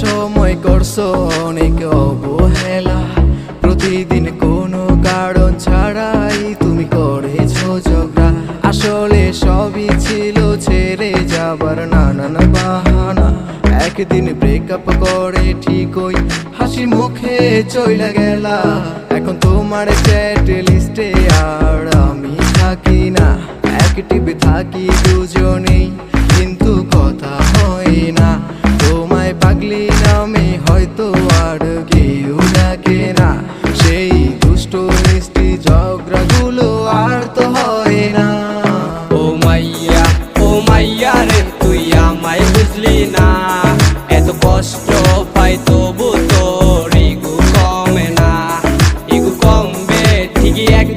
সময় করছ, অনেক অবহেলা। প্রতিদিন কোনো কারণ ছাড়াই তুমি করেছ ঝগড়া। আসলে সবই ছিল ছেড়ে যাবার নানান বাহানা। একদিন ব্রেকআপ করে ঠিকই হাসি মুখে চইলা গেলা। এখন তোমার চ্যাট লিস্টে আর আমি থাকি না। অ্যাক্টিভ থাকি দুজনেই ঝগড়াগুলো আর তো হয় না। ও মাইয়া ও মাইয়া রে, তুই আমায় বুঝলি না। এত কষ্ট পাই তবু তোর ইগু কমে না। ইগু কমবে ঠিকই একদিন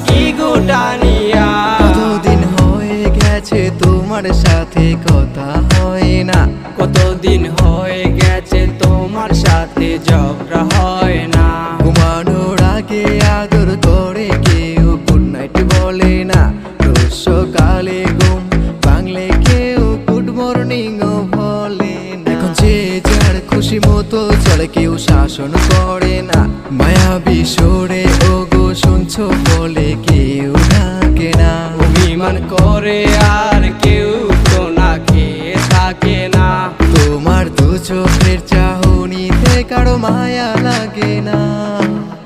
থাকি গুটানিয়া। কতদিন হয়ে গেছে তোমার সাথে কথা হয় না? কতদিন হয়ে গেছে তোমার সাথে ঝগড়া হয় না? ঘুমানোর আগে আদর করে কেউ গুড নাইট বলে না। রোজ সকালে ঘুম বাংলে কেউ গুড মর্নিং ও বলে না। এখন যে যার খুশি মতো চলে কেউ শাসন করে না। মায়াবী সরে ও গো শুনছো বলে কেউ থাকে না। অভিমান করে আর কেউ তো না খেয়ে থাকে না। তোমার দু চোখের চাহনিতে কারও মায়া লাগে না।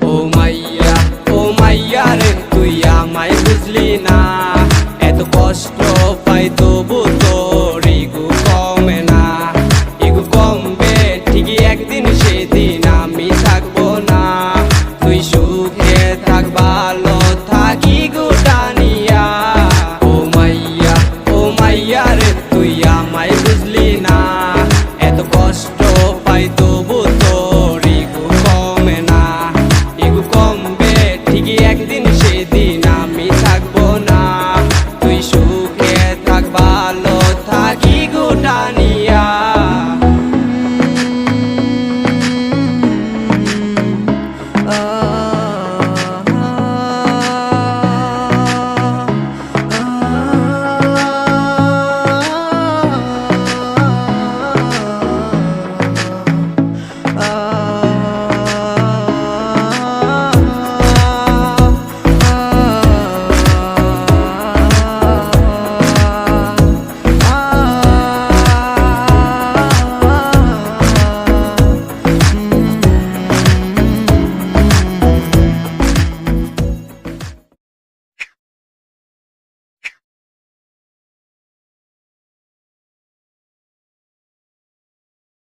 ও মাইয়া ও মাইয়া রে তুই আমায় বুঝলি না।